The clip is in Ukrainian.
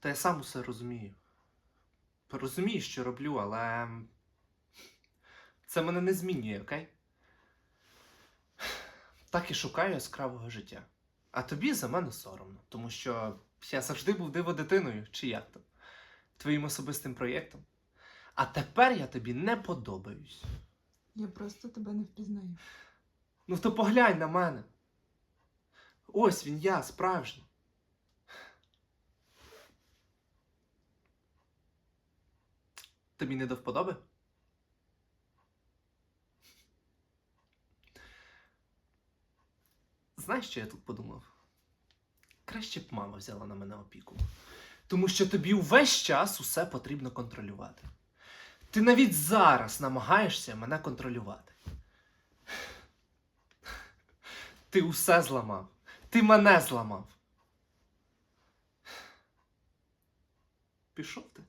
Та я сам усе розумію. Розумію, що роблю, але. Це мене не змінює, окей? Так і шукаю яскравого життя. А тобі за мене соромно, тому що я завжди був диво дитиною, чи як там, твоїм особистим проєктом. А тепер я тобі не подобаюсь. Я просто тебе не впізнаю. Ну то поглянь на мене. Ось він я, справжній. Тобі не до вподоби? Знаєш, що я тут подумав? Краще б мама взяла на мене опіку. Тому що тобі увесь час усе потрібно контролювати. Ти навіть зараз намагаєшся мене контролювати. Ти усе зламав. Ти мене зламав. Пішов ти.